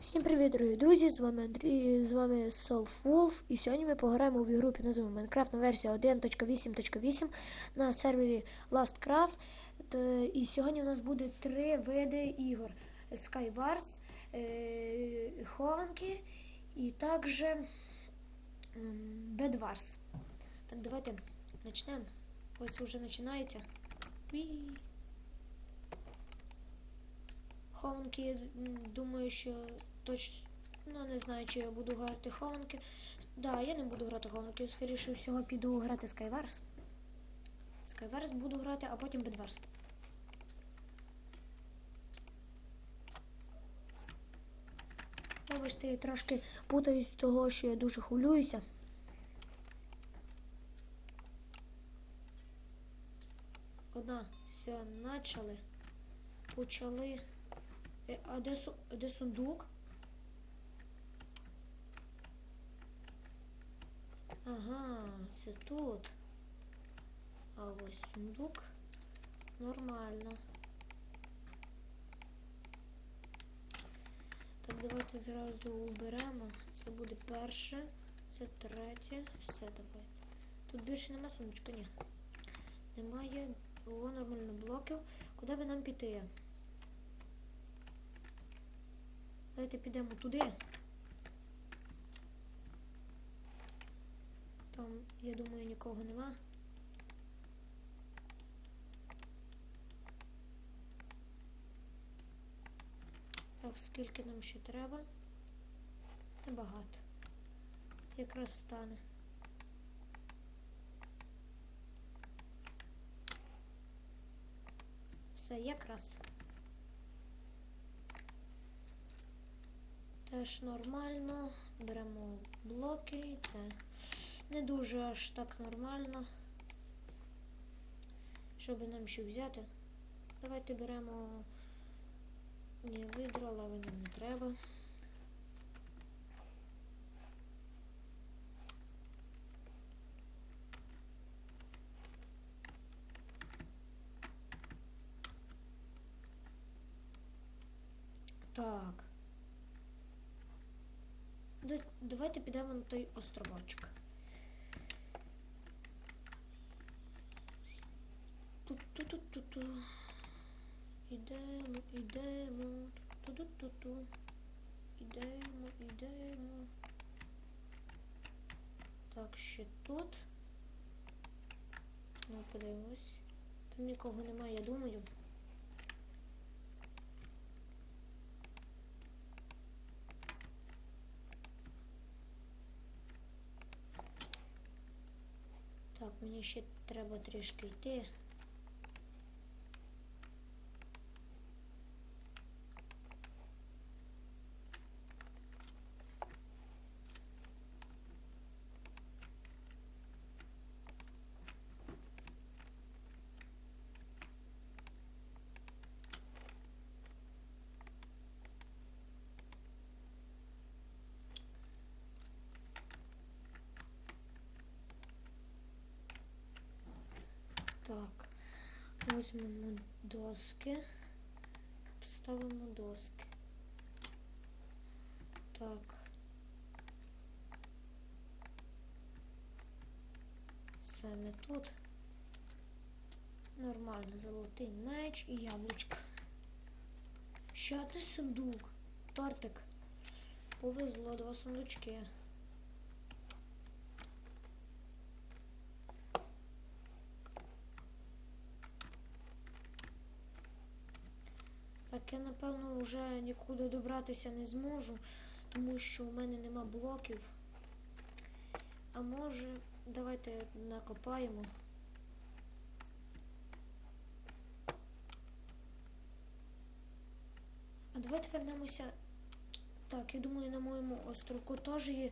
Всім привіт, дорогі друзі! З вами Андрій, з вами Self-Wolf. І сьогодні ми пограємо в ігру під назвою Minecraft на версію 1.8.8 на сервері LastCraft. І сьогодні у нас буде три види ігор: Skywars, е, Хованки і також Bedwars. Так, давайте почнемо. Ось вже починається. Хованки, я думаю, що точно ну, не знаю, чи я буду грати хованки. Да, я не буду грати хованки, скоріше всього піду грати Skywars. Skywars буду грати, а потім Bedwars. Вибачте, я трошки путаюсь з того, що я дуже хвилююся. Одна, все, почали. Почали. А де, де сундук? Ага, це тут. А ось сундук. Нормально. Так, давайте зразу уберемо. Це буде перше, це третє. Все, давайте. Тут більше нема сундучка, ні. Немає. О, нормально блоків. Куди би нам піти? Давайте підемо туди. Там, я думаю, нікого нема. Так, скільки нам ще треба? Небагато. Якраз стане. Все, якраз. Теж нормально. Беремо блоки це не дуже аж так нормально. Щоб нам що взяти. Давайте беремо. Ні, видра, лави нам не треба. Так. Да- Давайте підемо на той островочок. Ту-ту-ту-ту-ту. Ідемо, ідемо. Ту-ту-ту-ту. Ідемо, ідемо. Так, ще тут. Ну, подивимось. Там нікого немає, я думаю. Так, мені ще треба трішки йти. Так, візьмемо доски, ставимо доски. Так. Саме тут. Нормально, золотий меч і яблучко. Ще один сундук. Тортик. Повезло два сундучки. Так я напевно вже нікуди добратися не зможу, тому що у мене нема блоків. А може, давайте накопаємо. А давайте вернемося. Так, я думаю, на моєму островку теж є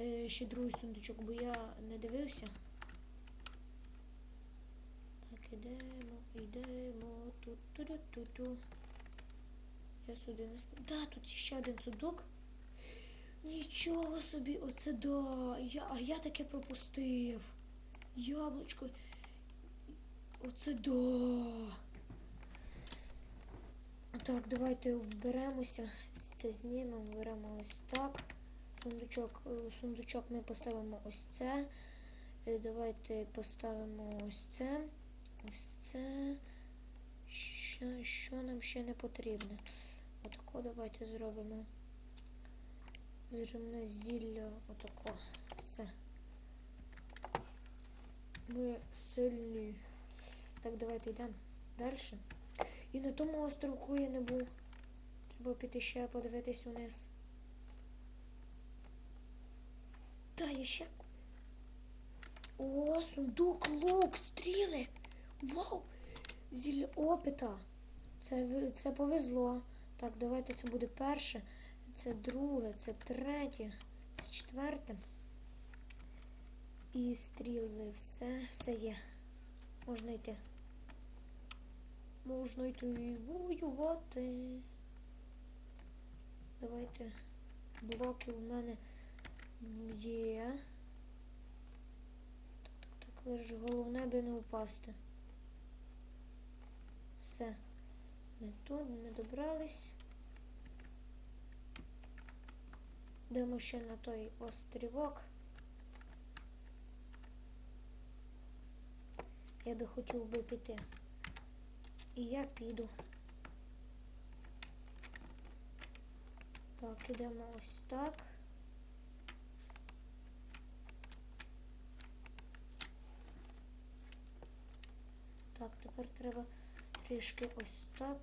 е, ще другий сундучок, бо я не дивився. Так, ідемо, ідемо. Ту-ту-ту-ту-ту. Я сюди не сп... Да, тут ще один судок. Нічого собі, оце да. Я, а я таке пропустив. Яблучко. Оце да. Так, давайте вберемося. Це знімемо, беремо ось так. Сундучок, е, сундучок ми поставимо ось це. Е, Давайте поставимо ось це. Ось це. Що, що нам ще не потрібно? Отако давайте зробимо. Зривне зілля. Отако. Все. Ми сильні. Так, давайте йдемо далі. І на тому островку я не був. Треба піти ще подивитись униз. Та, є ще. О, сундук, лук, стріли. Вау! Зілля опита. Це, це повезло. Так, давайте це буде перше. Це друге, це третє, це четверте. І стріли, все, все є. Можна йти. Можна йти воювати. Давайте. Блоки у мене є. Так, так, так, лиш головне би не упасти. Все. Ми тут, ми добрались. Йдемо ще на той острівок. Я би хотів би піти. І я піду. Так, ідемо ось так. Так, тепер треба трішки ось так.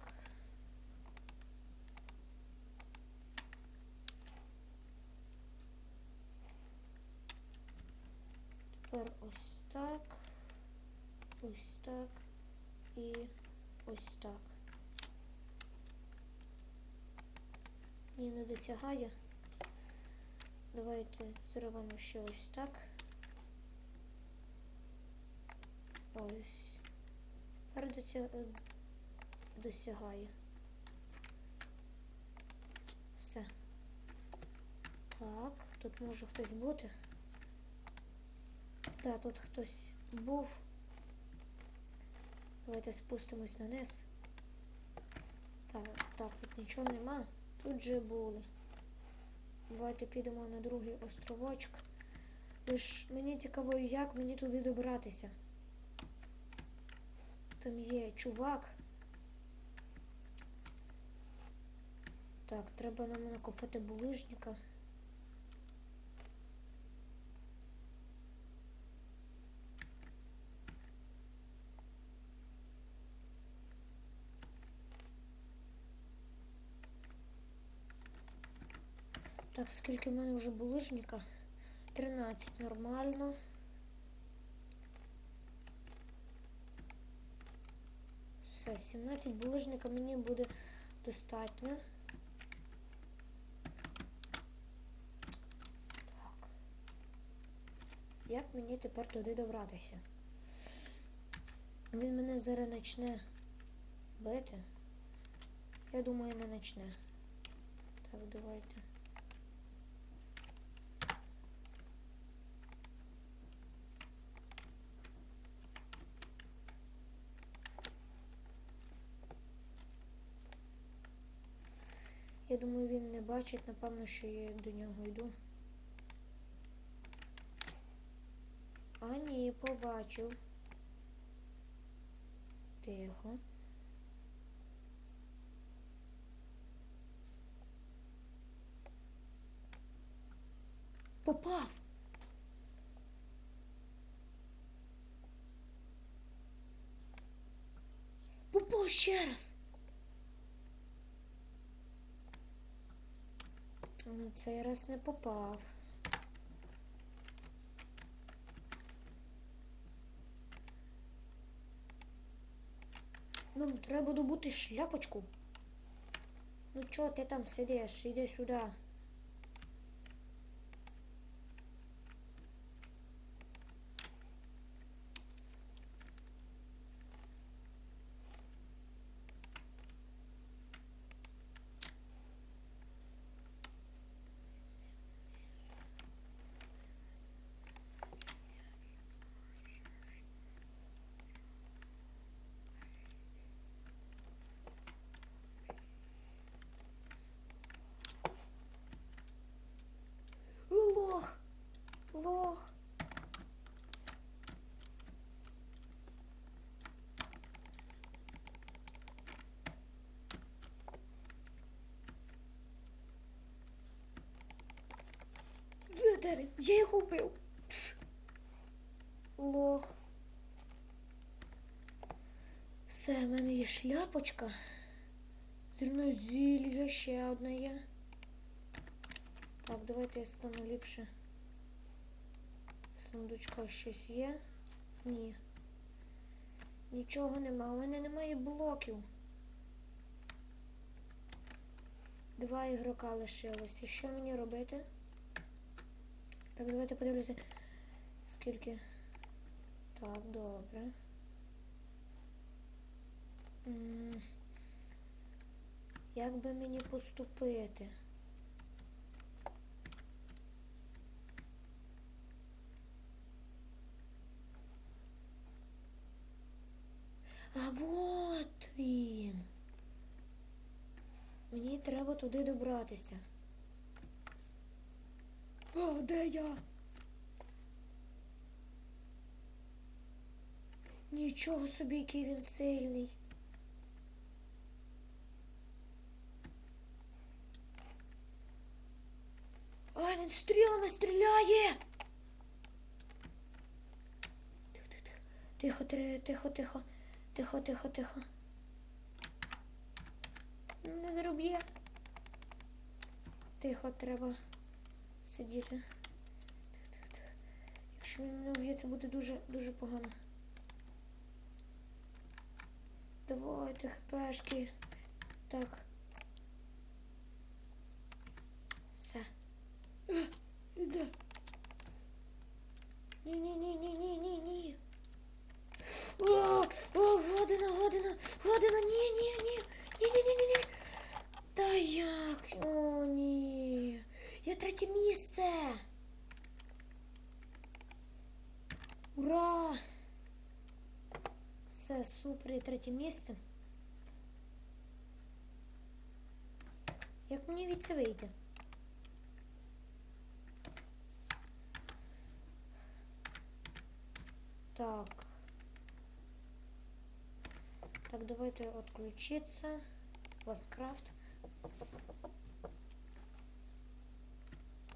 Тепер ось так, ось так і ось так. Ні, не досягає. Давайте зробимо ще ось так. Ось. Тепер досягає. Все. Так, тут може хтось бути. Так, тут хтось був. Давайте спустимось на низ. Так, так, тут нічого нема. Тут же були. Давайте підемо на другий островочок. Лиш мені цікаво, як мені туди добратися. Там є чувак. Так, треба нам накопити булижника. Так, скільки в мене вже булижника? 13, нормально. Все, 17 булижника мені буде достатньо. Так. Як мені тепер туди добратися? Він мене зараз почне бити. Я думаю, не почне. Так, давайте. Я думаю, він не бачить, напевно, що я до нього йду. Побачив. Тихо. Попав! Попав ще раз! На цей раз не попав. Нам треба добути шляпочку. Ну чого ти там сидиш? Іди сюди. Де він? Я його вбив. Лох. Все, в мене є шляпочка. Зі мною зілля ще одне є. Так, давайте я стану ліпше. В сундучках щось є? Ні. Нічого нема. У мене немає блоків. Два ігрока лишилось. І що мені робити? Так, давайте подивлюся, скільки. Так, добре. Як би мені поступити? А вот він. Мені треба туди добратися. О, де я? Нічого собі, який він сильний. А, він стрілами стріляє. Тихо, тихо, тихо, тихо, тихо, тихо. Не зароб'є. Тихо, треба сидіти. Якщо він не вб'є, це буде дуже-дуже погано. Давайте хпшки. Так. Все. Е, Іде. Ні-ні-ні-ні-ні-ні-ні. О, о, Гладина, Гладина, Гладина, ні. Все, супер, я третє місце. Як мені від це вийти? Так. Так, давайте отключиться. Lastcraft.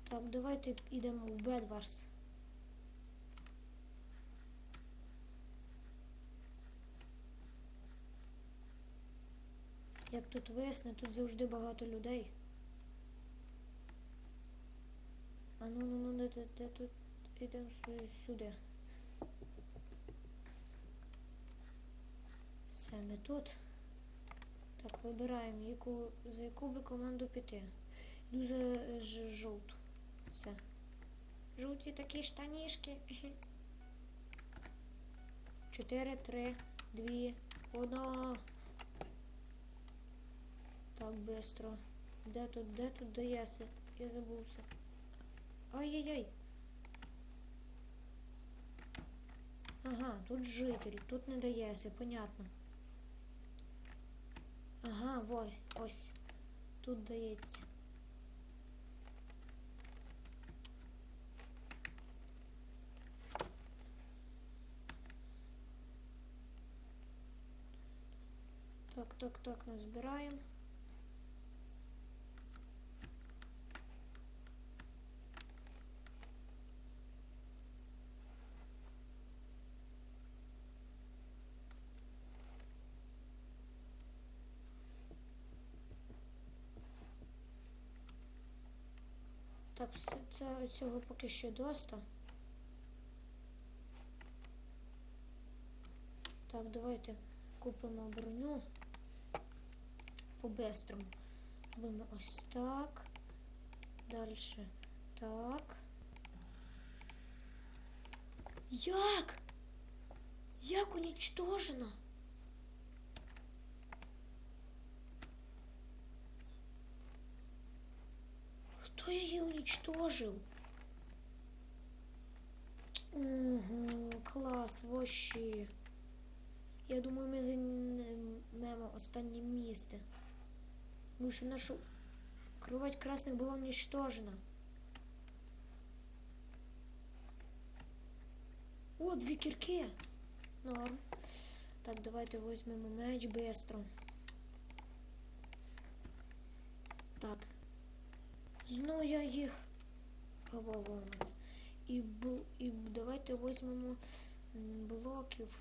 Так, давайте йдемо в Bedwars. Як тут весне, тут завжди багато людей. А ну ну ну де, де, де тут ідемо сюди. Саме тут. Так, вибираємо, яку, за яку би команду піти. Йду за ж, жовту. Все. Жовті такі штанішки. 4, 3, 2, 1 быстро. Де тут, де тут, де я се? Я забувся. Ай-яй-яй. Ага, тут житель, тут не дається, понятно. Ага, ось, ось. Тут дається. Так, так, так, назбираємо. Так, все це цього поки що доста. Так, давайте купимо броню по-бистрому. Робимо ось так. Далі так. Як? Як уничтожено? її уничтожив? Угу, клас, вообще. Я думаю, ми займемо останнє місце. Тому що нашу кровать красних була уничтожена. О, дві кірки. Норм. Так, давайте візьмемо меч бистро. Так. Знову я їх во. І, бл... і давайте візьмемо блоків.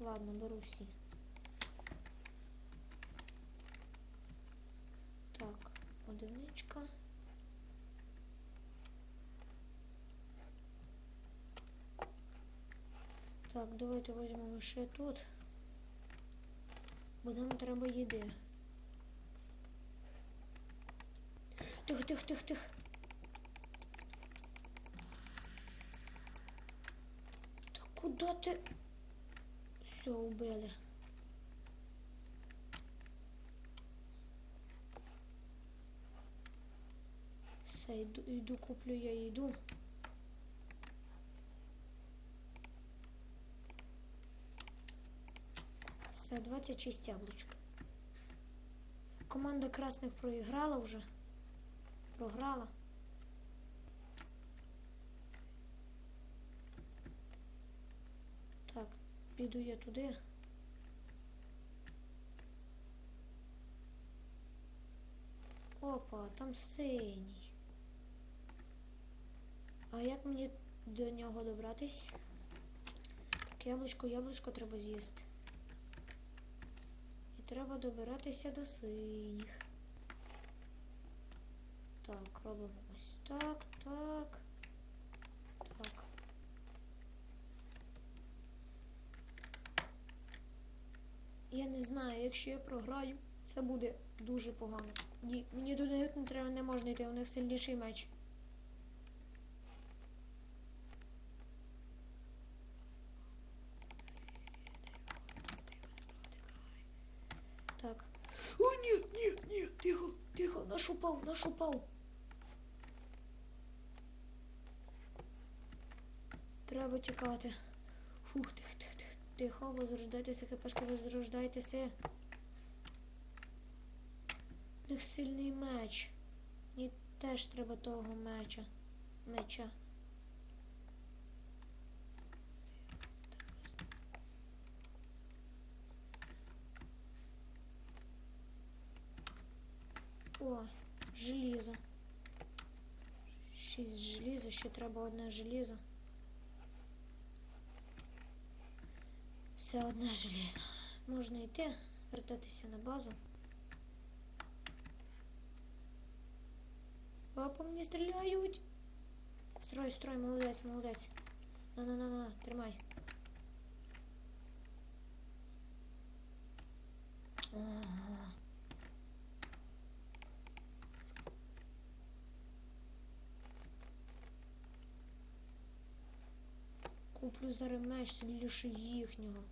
Ладно, беру всі. Так, одиничка. Так, давайте візьмемо ще тут. Бо нам треба їди. Тихо, тихо, тихо, тихо. Та куди ти? Все, убили. Все, йду, йду куплю я їду. Все, 26 яблучок. Команда красних проіграла вже. Програла. Так, піду я туди. Опа, там синій. А як мені до нього добратись? Так, яблучко, яблучко треба з'їсти. Треба добиратися до синіх. Так, робимо ось так, так. Так. Я не знаю, якщо я програю, це буде дуже погано. Ні, мені них не треба не можна йти, у них сильніший меч. Так. О, ні, ні, ні, тихо, тихо, наш упав, наш упав. Треба тікати. Фух, тихо, тихо, тихо, тихо, возрождайтеся, хпшки, возрождайтеся. У них сильний меч. Мені теж треба того меча. Меча. ще треба одне желізо. Все одне желізо. Можна йти, вертатися на базу. О, по мені стріляють. Строй, строй, молодець, молодець. На-на-на-на, тримай. Ага. Куплю зараз меч сильніше їхнього.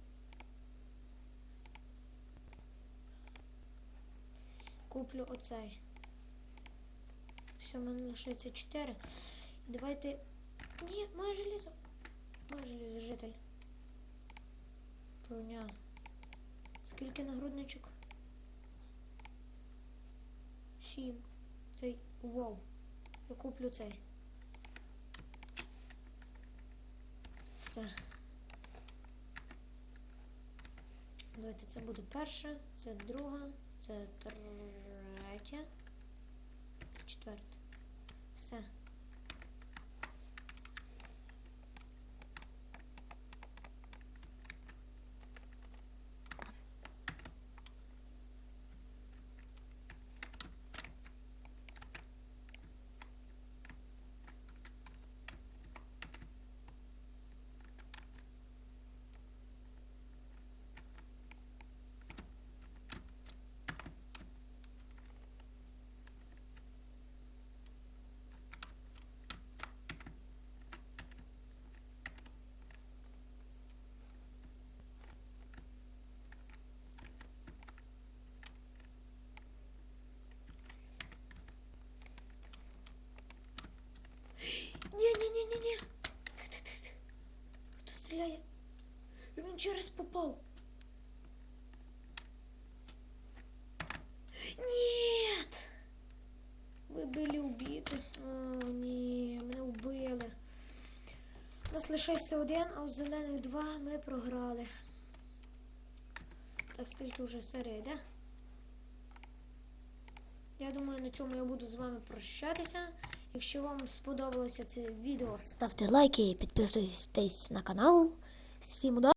Куплю оцей. Все, в мене лишається 4. Давайте. Ні, моє желізо. Моє желізо, житель. Броня. Скільки нагрудничок? Сім. Цей. Вау. Я куплю цей. Все. Давайте це буде перша, це друга, це третя, четверта. Все. Ні-ні-ні-ні-ні. Тих-тих-тих. Хто стріляє? Він через попав. Нет! Ви були убиті. О, ні, мене вбили. Нас лишається один, а у зелених два ми програли. Так, скільки вже серія йде? я думаю, на цьому я буду з вами прощатися. Якщо вам сподобалося це відео, ставте лайки, підписуйтесь на канал. Всім удачі!